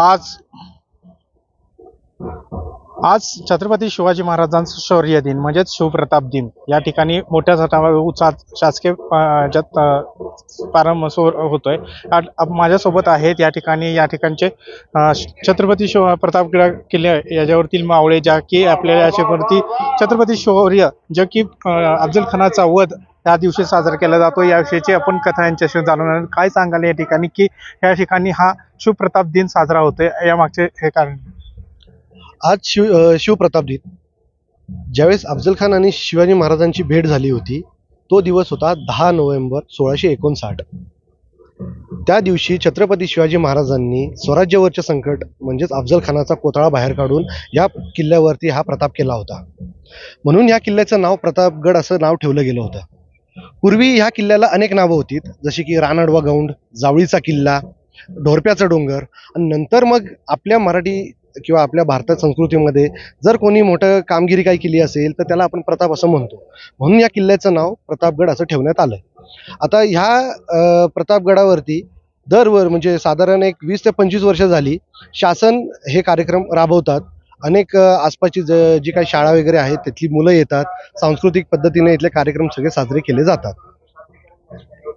आज आज छत्रपती शिवाजी महाराजांचं शौर्य दिन म्हणजेच शिवप्रताप दिन. या ठिकाणी मोठ्या सटा उत्साहात शासकीय ज्यात प्रारंभ सो होतोय. माझ्यासोबत आहेत या ठिकाणी या ठिकाणचे छत्रपती शिव प्रताप किल्ले याच्यावरतील मावळे ज्या की आपल्याला याच्यावरती छत्रपती शौर्य जे की अफजल खानाचा वध या दिवशी साजरा केला जातो. याविषयीची आपण कथा यांच्याशी जाणून काय सांगाल या ठिकाणी की या ठिकाणी हा शिवप्रताप दिन साजरा होतोय. या मागचे हे कारण? आज शिव शिवप्रताप दिन. ज्यावेळेस अफजल खान आणि शिवाजी महाराजांची भेट झाली होती तो दिवस होता दहा नोव्हेंबर सोळाशे एकोणसाठ. त्या दिवशी छत्रपती शिवाजी महाराजांनी स्वराज्यावरचे संकट म्हणजेच अफजल खानाचा कोथळा बाहेर काढून या किल्ल्यावरती हा प्रताप केला होता. म्हणून या किल्ल्याचं नाव प्रतापगड असं नाव ठेवलं गेलं होतं. पूर्वी ह्या किल्ल्याला अनेक नावं होती जशी की रानडवा गौंड जावळीचा किल्ला ढोरप्याचा डोंगर आणि नंतर मग आपल्या मराठी किंवा आपल्या भारतात संस्कृतीमध्ये जर कोणी मोठं कामगिरी काही केली असेल तर त्याला आपण प्रताप असं म्हणतो. म्हणून या किल्ल्याचं नाव प्रतापगड असं ठेवण्यात आलं आता ह्या प्रतापगडावरती दरवर म्हणजे साधारण एक वीस ते पंचवीस वर्ष झाली शासन हे कार्यक्रम राबवतात. अनेक आसपासची ज जी काही शाळा वगैरे आहेत तिथली मुलं येतात. सांस्कृतिक पद्धतीने इथले कार्यक्रम सगळे साजरे केले जातात.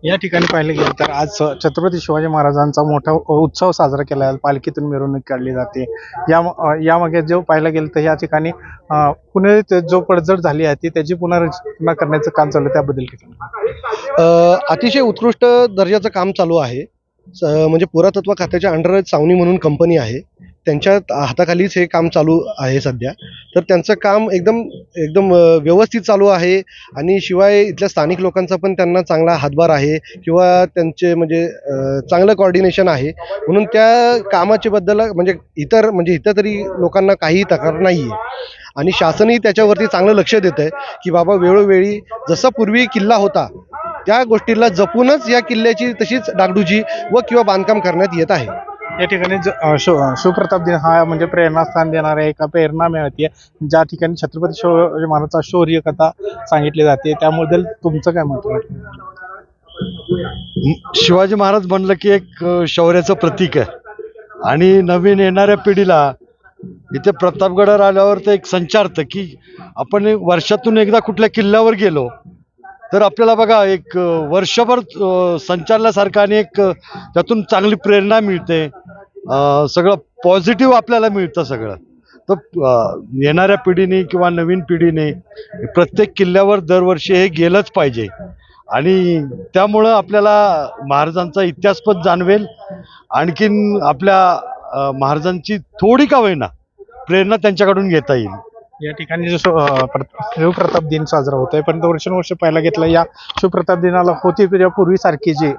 या ठिकाणी पाहिलं गेलं तर आज छत्रपती शिवाजी महाराजांचा मोठा उत्सव साजरा केला जातो. पालखीतून मिरवणूक काढली जाते. या यामागे जो पाहिलं गेलं तर या ठिकाणी पुणे जो पडझड झाली आहे ती त्याची पुनर्रचना करण्याचं काम चालू आहे. त्याबद्दल अतिशय उत्कृष्ट दर्जाचं काम चालू आहे. म्हणजे पुरातत्व खात्याच्या अंडर सावनी म्हणून कंपनी आहे. त्यांच्या हाताखालीच हे काम चालू आहे सध्या. तर त्यांचं काम एकदम एकदम व्यवस्थित चालू आहे आणि शिवाय इथल्या स्थानिक लोकांचा पण त्यांना चांगला हातभार आहे किंवा त्यांचे म्हणजे चांगलं कॉर्डिनेशन आहे. म्हणून त्या कामाचे बद्दल म्हणजे इतर म्हणजे इतर तरी लोकांना काही तक्रार नाही आहे आणि शासनही त्याच्यावरती चांगलं लक्ष देत आहे की बाबा वेळोवेळी जसा पूर्वी किल्ला होता त्या गोष्टीला जपूनच या किल्ल्याची तशीच डागडुजी व किंवा बांधकाम करण्यात येत आहे. या ठिकाणी ज- शिवप्रताप दिन हा म्हणजे प्रेरणास्थान देणारा एका प्रेरणा मिळते. ज्या ठिकाणी छत्रपती शिवाजी महाराजचा शौर्य कथा सांगितली जाते त्याबद्दल तुमचं काय मत शिवाजी महाराज म्हणलं की एक शौर्याचं प्रतीक आहे. आणि नवीन येणाऱ्या पिढीला इथे प्रतापगडावर आल्यावर ते एक संचारतं की आपण वर्षातून एकदा कुठल्या किल्ल्यावर गेलो तर आपल्याला बघा एक वर्षभर संचारल्यासारखं आणि एक त्यातून चांगली प्रेरणा मिळते. सगळं पॉझिटिव्ह आपल्याला मिळतं सगळं. तर येणाऱ्या पिढीने किंवा नवीन पिढीने प्रत्येक किल्ल्यावर दरवर्षी हे गेलंच पाहिजे. आणि त्यामुळं आपल्याला महाराजांचा इतिहास पण जाणवेल. आणखीन आपल्या महाराजांची थोडी का होईना प्रेरणा त्यांच्याकडून घेता येईल. या ठिकाणी जो शिवप्रताप दिन साजरा होतोय. पण तो वर्षानुवर्ष पहिला घेतला. या शिवप्रताप दिनाला होती पूर्वीसारखी जी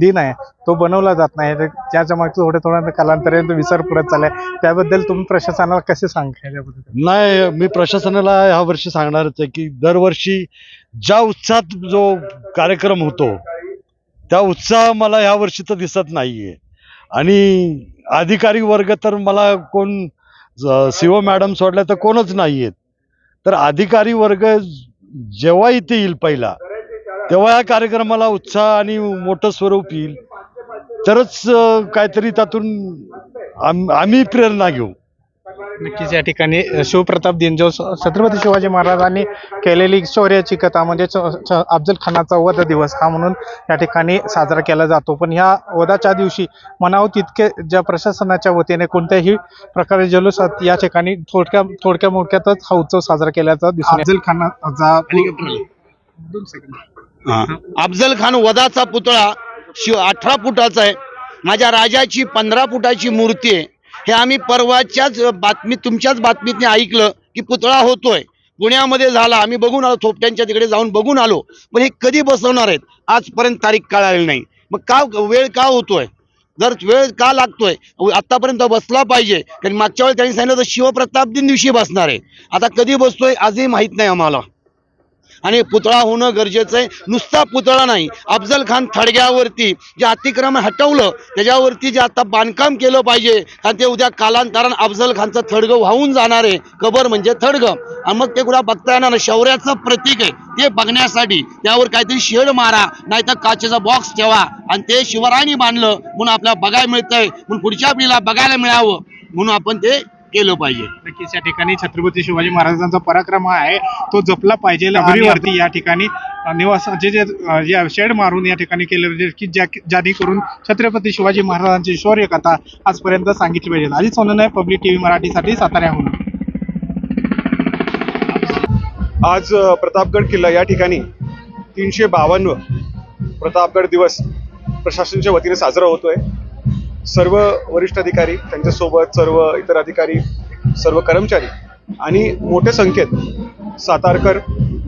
दिन आहे तो बनवला जात नाही. तर त्याच्या मागचं थोड्या थोड्या कालांतराने विसर पुरत चाललाय. त्याबद्दल तुम्ही प्रशासनाला कसे सांगाय नाही मी प्रशासनाला ह्या वर्षी सांगणारच आहे की दरवर्षी ज्या उत्साहात जो कार्यक्रम होतो त्या उत्साह मला ह्या वर्षी तर दिसत नाहीये. आणि अधिकारी वर्ग तर मला कोण सीओ मॅडम सोडल्या तर कोणच नाही आहेत तर अधिकारी वर्ग जेव्हा इथे येईल पहिला तेव्हा या कार्यक्रमाला उत्साह आणि मोठं स्वरूप येईल. तरच काहीतरी त्यातून आम- आम्ही प्रेरणा घेऊ. नक्कीच या ठिकाणी शिवप्रताप दिन जो स- छत्रपती शिवाजी महाराजांनी केलेली शौर्याची कथा म्हणजे अफजल खानाचा वध दिवस हा म्हणून या ठिकाणी साजरा केला जातो. पण ह्या वधाच्या दिवशी म्हणावं तितके ज्या प्रशासनाच्या वतीने कोणत्याही प्रकारे जल्लोषात या ठिकाणी थोडक्या थोडक्या मोडक्यातच हा उत्सव साजरा केल्याचा दिसून अफजल खानाचा हा. अफजल खान वधाचा पुतळा शिव अठरा फुटाचा आहे. माझ्या राजाची पंधरा फुटाची मूर्ती आहे. हे आम्ही परवाच्याच बातमी तुमच्याच बातमीतने ऐकलं की पुतळा होतोय. पुण्यामध्ये झाला. आम्ही बघून आलो थोपट्यांच्या तिकडे जाऊन बघून आलो. पण हे कधी बसवणार आहेत? आजपर्यंत तारीख कळाली नाही. मग का वेळ का होतोय? जर वेळ का लागतोय? आतापर्यंत बसला पाहिजे. कारण मागच्या वेळी त्यांनी सांगितलं तर शिवप्रताप दिन दिवशी बसणार आहे. आता कधी बसतोय? आजही माहीत नाही आम्हाला. आणि पुतळा होणं गरजेचं आहे. नुसता पुतळा नाही. अफजल खान थडग्यावरती जे अतिक्रमण हटवलं त्याच्यावरती जे आता बांधकाम केलं पाहिजे कारण ते उद्या कालांतरान अफजल खानचं थडगं वाहून जाणार आहे. कबर म्हणजे थडगं. आणि मग ते कुणा बघता येणार शौर्याचं प्रतीक आहे. ते बघण्यासाठी त्यावर काहीतरी शेड मारा नाहीतर काचेचा बॉक्स ठेवा. आणि ते शिवरायांनी बांधलं म्हणून आपल्याला बघायला मिळतंय. म्हणून पुढच्या पिढीला बघायला मिळावं. म्हणून आपण ते केलं पाहिजे. नक्कीच या ठिकाणी छत्रपती शिवाजी महाराजांचा पराक्रम आहे. तो जपला पाहिजे वरती या ठिकाणी. निवासाचे जे जे शेड मारून या ठिकाणी केले पाहिजे की ज्या जेणेकरून छत्रपती शिवाजी महाराजांची शौर्य कथा आजपर्यंत सांगितली पाहिजे. अजित सोनन पब्लिक टीव्ही मराठीसाठी साताऱ्याहून आज प्रतापगड किल्ला या ठिकाणी तीनशे बावन्न प्रतापगड दिवस प्रशासनाच्या वतीने साजरा होतोय. सर्व वरिष्ठ अधिकारी त्यांच्यासोबत सर्व इतर अधिकारी सर्व कर्मचारी आणि मोठ्या संख्येत सातारकर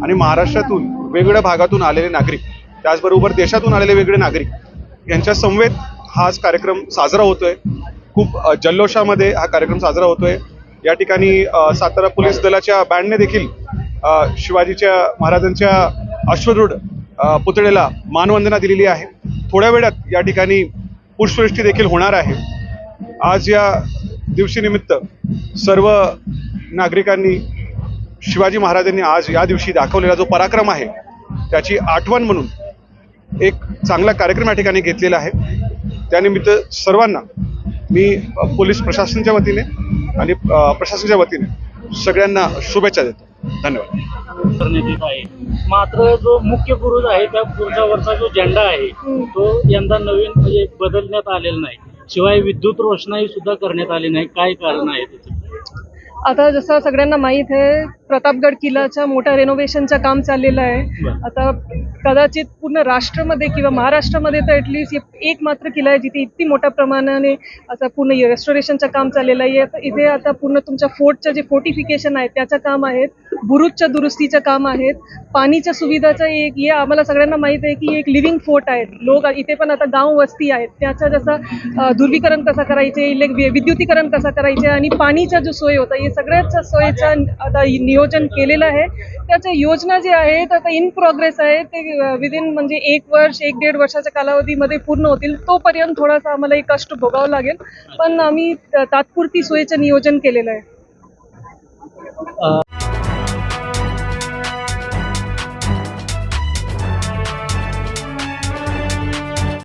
आणि महाराष्ट्रातून वेगवेगळ्या भागातून आलेले नागरिक त्याचबरोबर देशातून आलेले वेगळे नागरिक यांच्या समवेत हा कार्यक्रम साजरा होतोय. खूप जल्लोषामध्ये हा कार्यक्रम साजरा होतोय. या ठिकाणी सातारा पोलीस दलाच्या बँडने देखील शिवाजीच्या महाराजांच्या अश्वरूढ पुतळेला मानवंदना दिलेली आहे. थोड्या वेळात या ठिकाणी पुष्पवृष्टी देखील होणार आहे. आज या दिवशीनिमित्त सर्व नागरिकांनी शिवाजी महाराजांनी आज या दिवशी दाखवलेला जो पराक्रम आहे त्याची आठवण म्हणून एक चांगला कार्यक्रम या ठिकाणी घेतलेला आहे. त्यानिमित्त सर्वांना मी पोलीस प्रशासनाच्या वतीने आणि प्रशासनाच्या वतीने सगळ्यांना शुभेच्छा देतो. धन्यवाद. करण्यात येत आहे. मात्र जो मुख्य बुरुज आहे त्या बुरुजावरचा जो झेंडा आहे तो यंदा नवीन म्हणजे बदलण्यात आलेला नाही. शिवाय विद्युत रोषणाई सुद्धा करण्यात आली नाही. काय कारण आहे त्याचं? आता जसं सगळ्यांना माहीत आहे प्रतापगड किल्ल्याच्या मोठ्या रेनोव्हेशनचं काम चाललेलं आहे. आता कदाचित पूर्ण राष्ट्रामध्ये किंवा महाराष्ट्रामध्ये तर ॲटलिस्ट एक मात्र किल्ला आहे जिथे इतकी मोठ्या प्रमाणाने आता पूर्ण रेस्टोरेशनचं काम चाललेलं आहे. आता इथे आता पूर्ण तुमच्या फोर्टचं जे फोर्टिफिकेशन आहे त्याचं काम आहेत बुरुजच्या दुरुस्तीचं काम आहेत पाणीच्या सुविधाचं एक हे आम्हाला सगळ्यांना माहीत आहे की एक लिव्हिंग फोर्ट आहेत लोक इथे पण आता गाव वस्ती आहेत. त्याचं जसं ध्रुवीकरण कसं करायचे इलेक विद्युतीकरण कसं करायचे आणि पाणीचा जो सोय होता हे सगळ्याच सोयीचं आता नियोजन केलेलं आहे. त्याच्या योजना जे आहेत आता इन प्रोग्रेस आहे ते विदिन म्हणजे एक वर्ष एक दीड वर्षाच्या कालावधीमध्ये पूर्ण होतील. तोपर्यंत थोडासा आम्हाला एक कष्ट भोगावं लागेल. पण आम्ही तात्पुरती सोयीचं नियोजन केलेलं आहे.